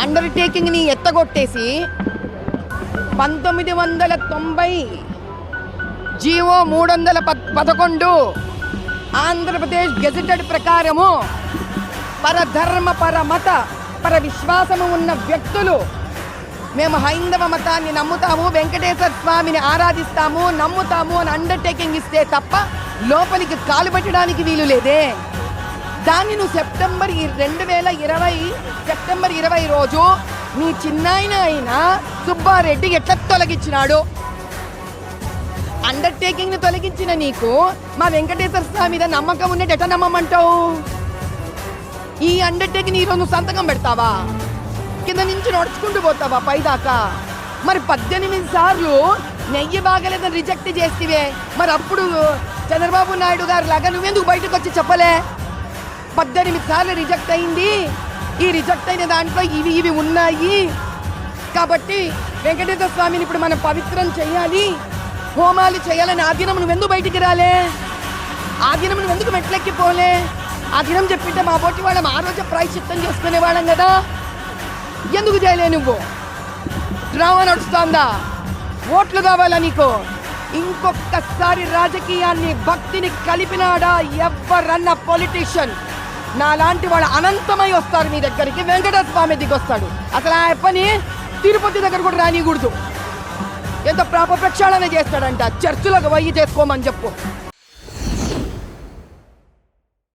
అండర్టేకింగ్ని ఎత్తగొట్టేసి పంతొమ్మిది వందల తొంభై జీవో మూడు వందల పద్ పదకొండు ఆంధ్రప్రదేశ్ గెజిటెడ్ ప్రకారము పరధర్మ పరమత పర విశ్వాసము ఉన్న వ్యక్తులు మేము హైందవ మతాన్ని నమ్ముతాము వెంకటేశ్వర స్వామిని ఆరాధిస్తాము నమ్ముతాము అని అండర్టేకింగ్ ఇస్తే తప్ప లోపలికి కాలు పెట్టడానికి వీలు లేదే. దాన్ని నువ్వు సెప్టెంబర్ రెండు వేల ఇరవై సెప్టెంబర్ ఇరవై రోజు నీ చిన్నాయన అయిన సుబ్బారెడ్డి ఎట్లా తొలగించినాడు? అండర్టేకింగ్ తొలగించిన నీకు మా వెంకటేశ్వర స్వామి మీద నమ్మకం ఉన్నట్టు ఎట్లా నమ్మమంటావు? ఈ అండర్టేకింగ్ ఈరోజు నువ్వు సంతకం పెడతావా? కింద నుంచి నడుచుకుంటూ పోతావా పైదాకా? మరి పద్దెనిమిది సార్లు నెయ్యి బాగలేదని రిజెక్ట్ చేస్తివే మరి అప్పుడు చంద్రబాబు నాయుడు గారు లాగా నువ్వెందుకు బయటకు వచ్చి చెప్పలే? పద్దెనిమిది సార్లు రిజెక్ట్ అయింది. ఈ రిజెక్ట్ అయిన దాంట్లో ఇవి ఇవి ఉన్నాయి. కాబట్టి వెంకటేశ్వర స్వామిని ఇప్పుడు మనం పవిత్రం చేయాలి. హోమాలు చేయాలని ఆదినమును దినం నువ్వెందుకు బయటికి రాలే? ఆదినమును ఎందుకు నువ్వెందుకు మెట్లెక్కిపోలే? ఆ చెప్పింటే మా పోటీ వాళ్ళం ఆ రోజు ప్రాయశ్చిత్తం చేసుకునే వాళ్ళం కదా. ఎందుకు చేయలే నువ్వు? డ్రామా నడుస్తోందా? ఓట్లు కావాలా నీకు? ఇంకొకసారి రాజకీయాన్ని భక్తిని కలిపినాడా ఎవరన్న పొలిటీషియన్ నాలాంటి వాళ్ళు అనంతమై వస్తారు మీ దగ్గరికి. వెంకటేశ్వర స్వామి దిగొస్తాడు. అసలు ఆ పని తిరుపతి దగ్గర కూడా రానికూడదు ఎంత ప్రాప ప్రక్షాళన చేస్తాడంట. చర్చిలోకి వయ్యి చేసుకోమని చెప్పు.